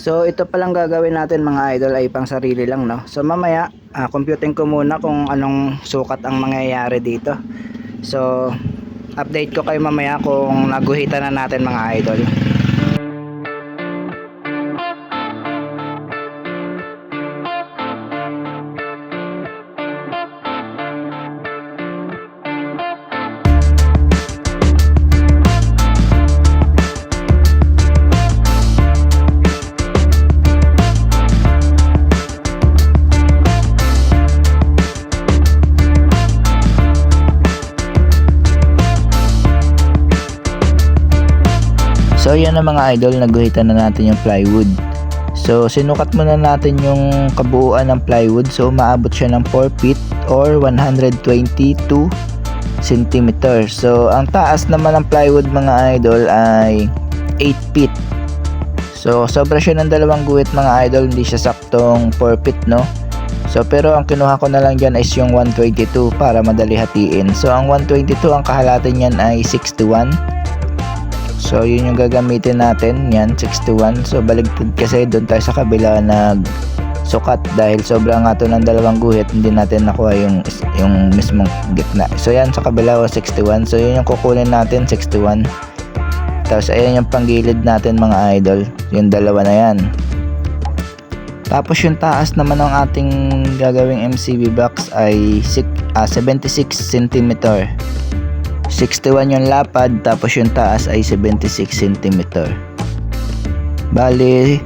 So ito palang gagawin natin mga idol ay pang sarili lang no. So mamaya ah, computing ko muna kung anong sukat ang mangyayari dito. So update ko kayo mamaya kung naguhitan na natin mga idol. So yan na mga idol, naguhitan na natin yung plywood. So sinukat muna natin yung kabuuan ng plywood. So umaabot siya ng 4 feet or 122 cm. So ang taas naman ng plywood mga idol ay 8 feet. So sobra siya ng dalawang guhit mga idol, hindi siya saktong 4 feet no. So pero ang kinuha ko na lang dyan is yung 122 para madali hatiin. So ang 122 ang kahalatan niyan ay 61. So yun yung gagamitin natin, yan 61. So baligtad kasi doon tayo sa kabila nag sukat dahil sobrang nga to ng dalawang guhit hindi natin nakuha yung yung mismong gitna. So yan sa kabila was 61. So yun yung kukunin natin 61. Tapos ayan yung panggilid natin mga idol. Yung dalawa na yan. Tapos yung taas naman ng ating gagawing MCB box ay six- ah, 76 cm. 61 yung lapad tapos yung taas ay 76 cm. Bali,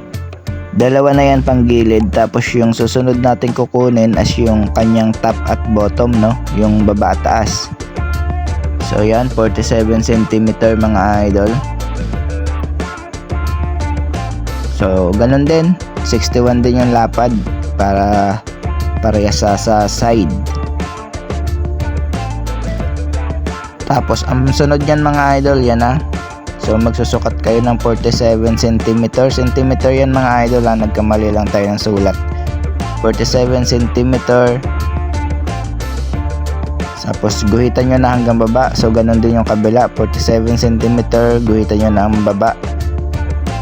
dalawa na yan pang gilid tapos yung susunod natin kukunin as yung kanyang top at bottom no, yung baba at taas. So yan, 47 cm mga idol. So ganun din, 61 din yung lapad para parehas sa, sa side. Tapos ang sunod niyan mga idol yan ha. So magsusukat kayo ng 47 cm. Centimeter yan mga idol ha. Nagkamali lang tayo ng sulat. 47 cm. Tapos guhitan nyo na hanggang baba. So ganun din yung kabila. 47 cm. Guhitan nyo na ang baba.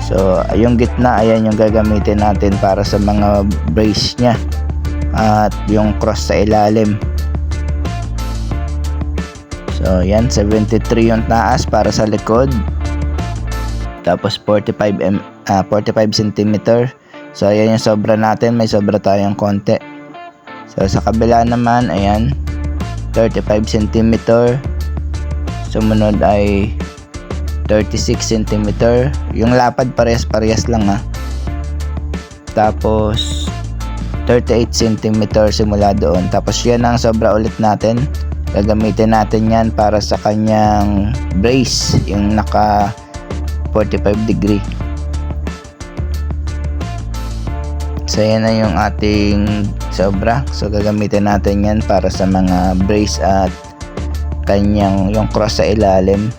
So yung gitna ayan yung gagamitin natin para sa mga brace nya. At yung cross sa ilalim. So, yan, 73 yung taas para sa likod. Tapos 45 m ah, 45 cm. So, ayan yung sobra natin, may sobra tayong konti. So, sa kabila naman, ayan, 35 cm. Sumunod ay 36 cm. Yung lapad parehas-parehas lang ha. Tapos 38 cm simula doon. Tapos yan ang sobra ulit natin gagamitin natin yan para sa kanyang brace yung naka 45 degree. So yan na yung ating sobra. So gagamitin natin yan para sa mga brace at kanyang yung cross sa ilalim.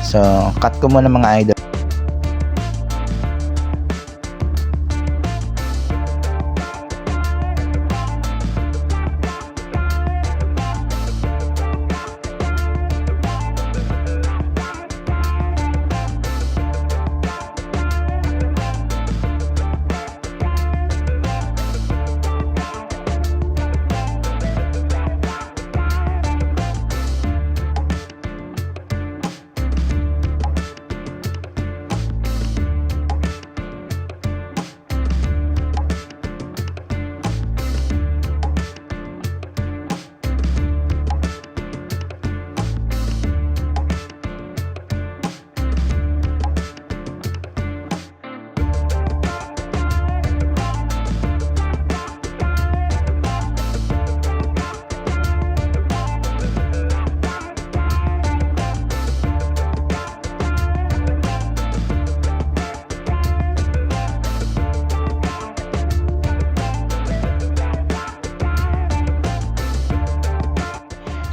So cut ko muna mga idol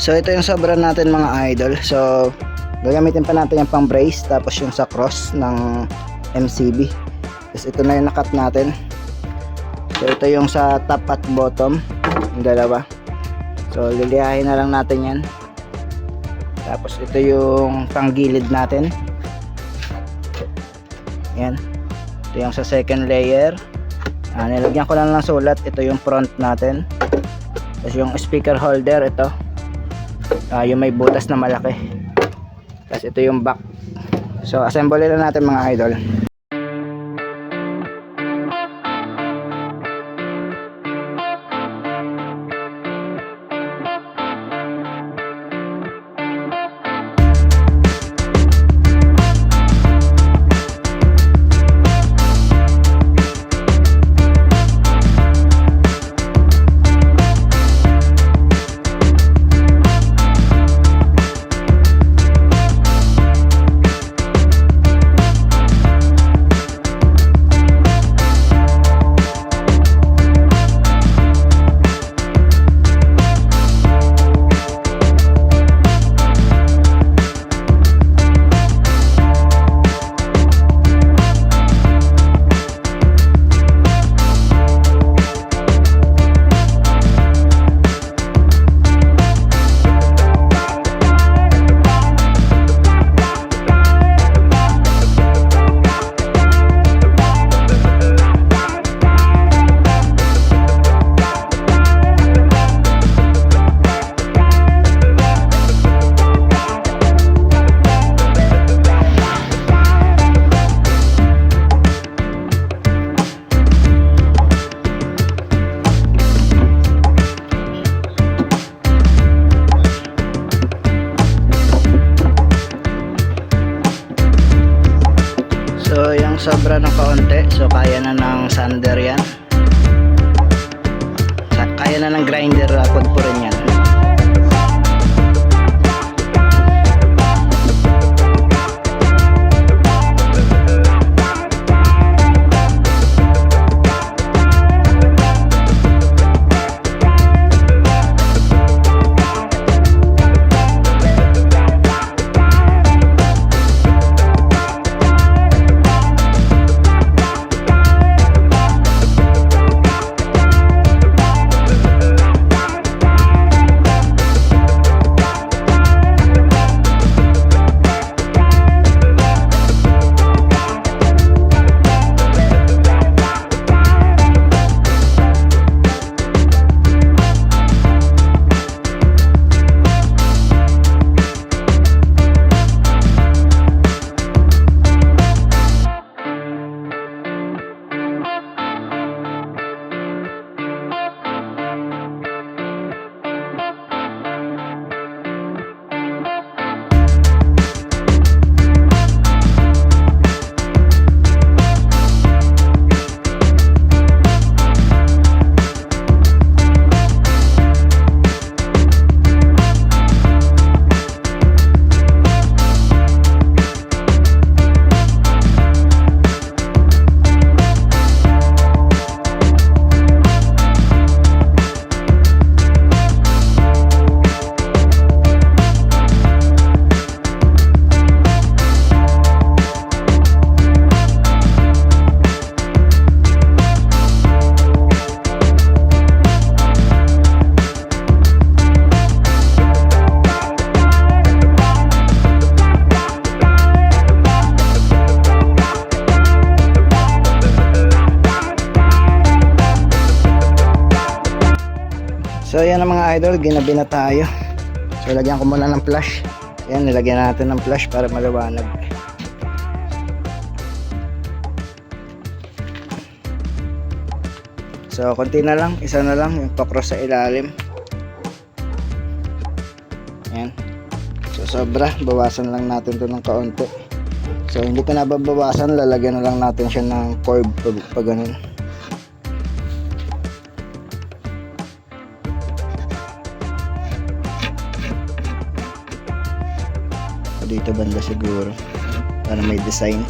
So ito yung sobra natin mga idol. So gagamitin pa natin yung pang brace tapos yung sa cross ng MCB. Tapos ito na yung nakat natin. So ito yung sa top at bottom, yung dalawa. So liliyahin na lang natin yan. Tapos ito yung panggilid natin. Yan. Ito yung sa second layer. Ah, nilagyan ko lang ng sulat. Ito yung front natin. Tapos yung speaker holder, ito. Ah, yung may butas na malaki. Tapos ito yung back. So, assemble na natin mga idol. So ayan ang mga idol, ginabi na tayo. So lagyan ko muna ng flash. Ayan, nilagyan natin ng flash para maliwanag. So konti na lang, isa na lang yung pakros sa ilalim. Ayan. So sobra, bawasan lang natin to ng kaunti. So hindi ko na babawasan, lalagyan na lang natin siya ng curve pag, pag ganun. Dito banda siguro. Para may design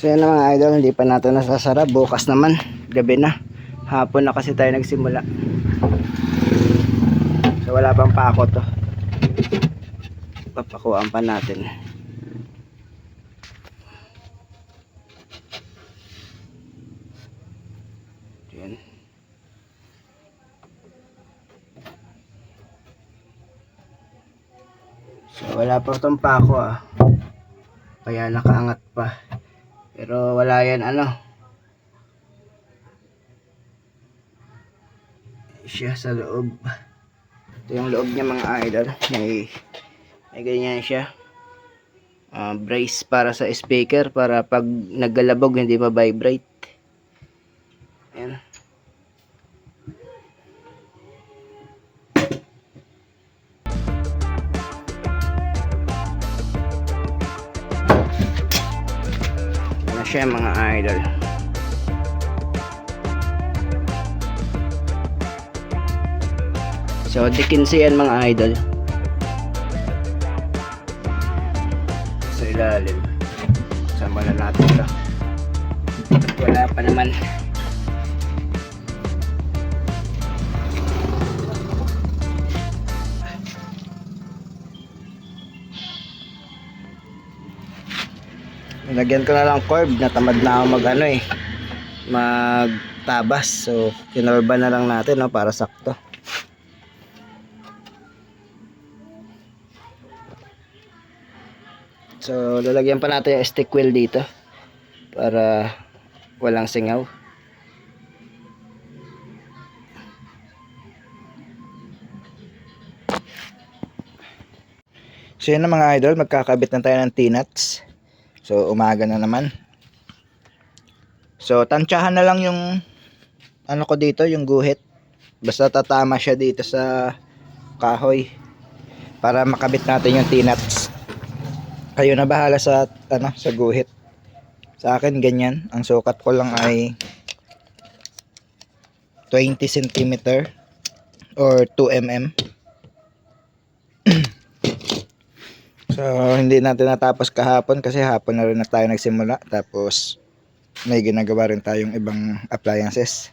So yan na mga idol, hindi pa natin nasasara. Bukas naman, gabi na. Hapon na kasi tayo nagsimula. So wala pang pako to. Papakuan pa natin. Yan. So wala pa tong pako ah. Kaya nakaangat pa. Pero wala yan ano. Siya sa loob. Ito yung loob niya mga idol. May, may ganyan siya. Ah, brace para sa speaker para pag naggalabog hindi ma-vibrate. Ayan. Siya mga idol. So, dikinsi yan mga idol. Sa ilalim. Sama na natin ito. Wala pa naman. Nilagyan ko na lang curb. Natamad na ako mag ano eh. Magtabas. So, kinorba na lang natin no, para sakto. So, lalagyan pa natin yung stick wheel dito para walang singaw. So, yun na mga idol, magkakabit na tayo ng T-nuts. So, umaga na naman. So, tansyahan na lang yung ano ko dito, yung guhit. Basta tatama siya dito sa kahoy para makabit natin yung T-nuts kayo na bahala sa ano sa guhit sa akin ganyan ang sukat ko lang ay 20 cm or 2 mm so hindi natin natapos kahapon kasi hapon na rin na tayo nagsimula. Tapos may ginagawa rin tayong ibang appliances.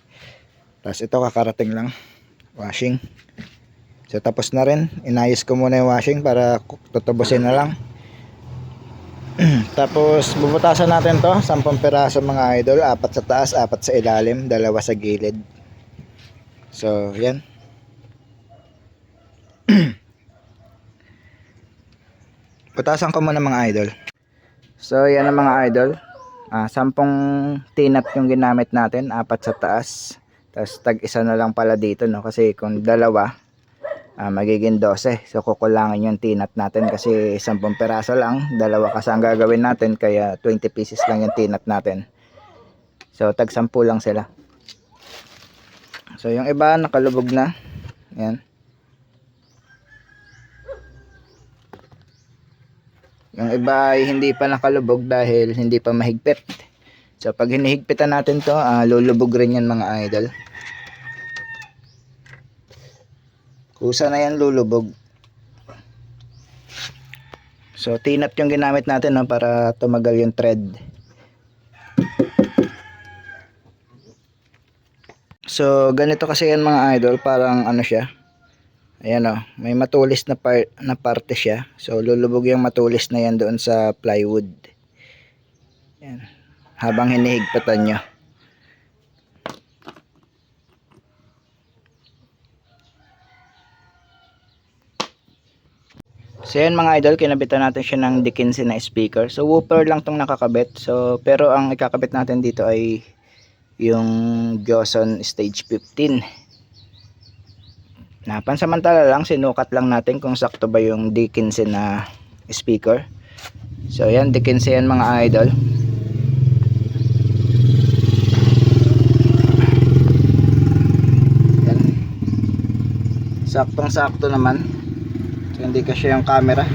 Tapos ito kakarating lang. Washing. So tapos na rin. Inayos ko muna yung washing para tutubusin na lang. Tapos bubutasan natin to. 10 piraso mga idol, apat sa taas, apat sa ilalim, dalawa sa gilid. So, yan. Butasan ko muna mga idol. So, yan ang mga idol. Ah, 10 tinap yung ginamit natin, apat sa taas. Tapos tag isa na lang pala dito no kasi kung dalawa ah, magiging 12. So kukulangin yung tinat natin kasi 10 peraso lang. Dalawa kasi ang gagawin natin kaya 20 pieces lang yung tinat natin. So tag 10 lang sila. So yung iba nakalubog na. Yan. Yung iba ay hindi pa nakalubog dahil hindi pa mahigpit. So pag hinihigpitan natin to, ah, lulubog rin yan mga idol. Kusa na yan lulubog. So, tinap yung ginamit natin no, para tumagal yung thread. So, ganito kasi yan mga idol. Parang ano siya. Ayan o. May matulis na, par na parte siya. So, lulubog yung matulis na yan doon sa plywood. Ayan. Habang hinihigpatan nyo. So yan mga idol, kinabitan natin siya ng Dickinson na speaker. So woofer lang tong nakakabit. So pero ang ikakabit natin dito ay yung Johnson Stage 15. Na pansamantala lang sinukat lang natin kung sakto ba yung Dickinson na speaker. So yan Dickinson yan mga idol. Yan. Saktong sakto naman. So, hindi kasi yung camera.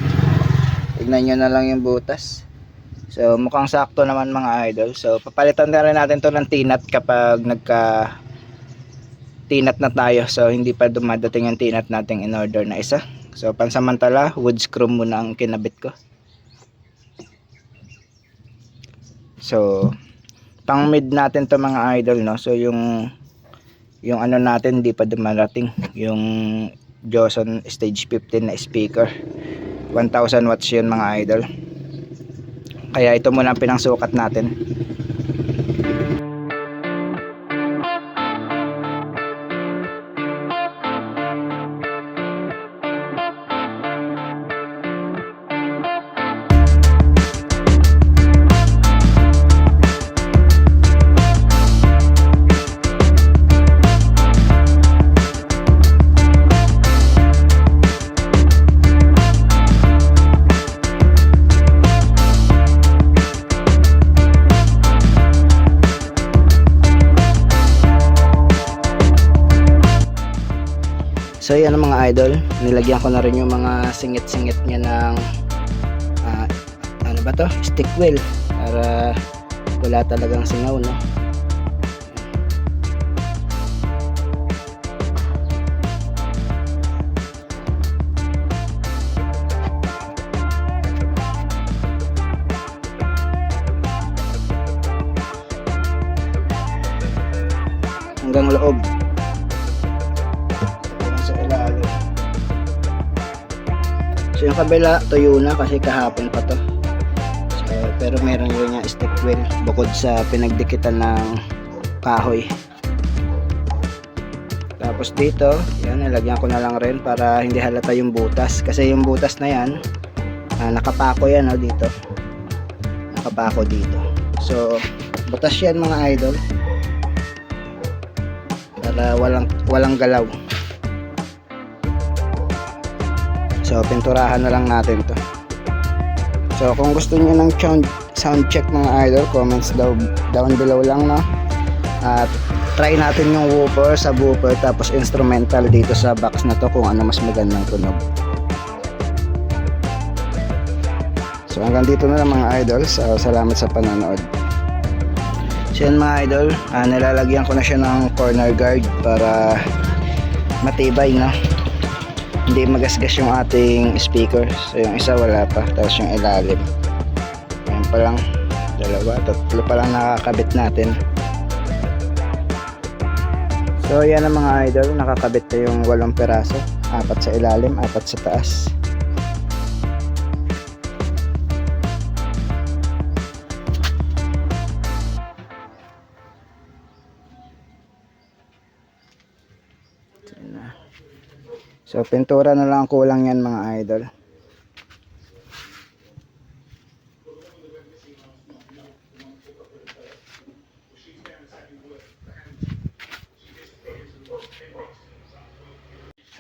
Tignan nyo na lang yung butas. So, mukhang sakto naman mga idol. So, papalitan na rin natin to ng tinat kapag nagka tinat na tayo. So, hindi pa dumadating yung tinat natin in order na isa. So, pansamantala, wood screw muna ang kinabit ko. So, pang mid natin to mga idol, no? So, yung yung ano natin hindi pa dumarating yung Johnson Stage 15 na speaker 1000 watts yun mga idol kaya ito muna ang pinangsukat natin So yan ang mga idol, nilagyan ko na rin yung mga singit-singit niya ng ah, ano ba to? Stick wheel para wala talagang singaw no. Hanggang loob. So yung kabila, tuyo na kasi kahapon pa to. So, pero meron yun yung stick wheel bukod sa pinagdikitan ng kahoy. Tapos dito, yan, nilagyan ko na lang rin para hindi halata yung butas. Kasi yung butas na yan, ah, nakapako yan oh, dito. Nakapako dito. So, butas yan mga idol. Para walang, walang galaw. So, pinturahan na lang natin to. So, kung gusto niyo ng sound, sound check mga idol, comments daw, down below lang, no? At try natin yung woofer sa woofer tapos instrumental dito sa box na to kung ano mas magandang tunog. So, hanggang dito na lang mga idol. So, salamat sa panonood. So, yan mga idol, ah, nilalagyan ko na siya ng corner guard para matibay, no? Hindi magasgas yung ating speaker so yung isa wala pa. Tapos yung ilalim. Yan pa lang. Dalawa. Tatlo pa lang nakakabit natin. So yan ang mga idol. Nakakabit na yung walong peraso. Apat sa ilalim apat sa taas So, pintura na lang ang kulang yan mga idol.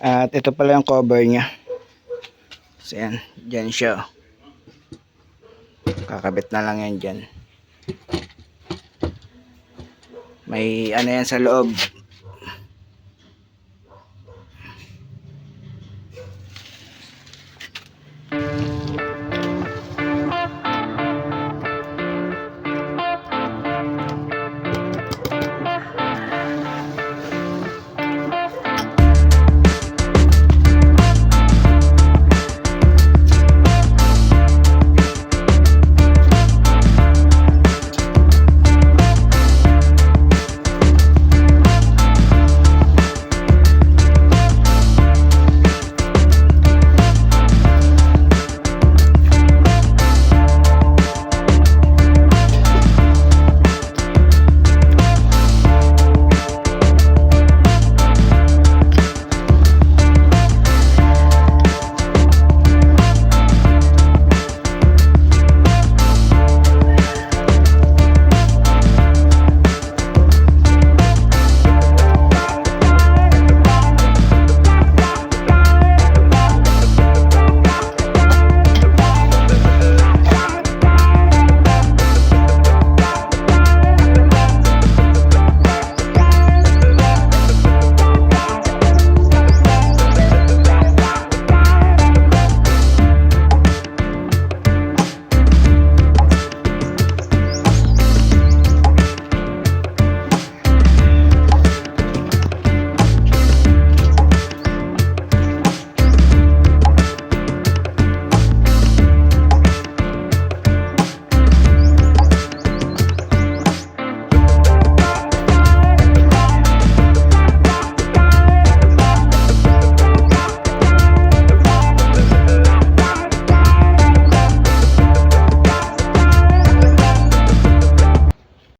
At ito pala yung cover niya. So, yan. Diyan siya. Kakabit na lang yan dyan. May ano yan sa loob.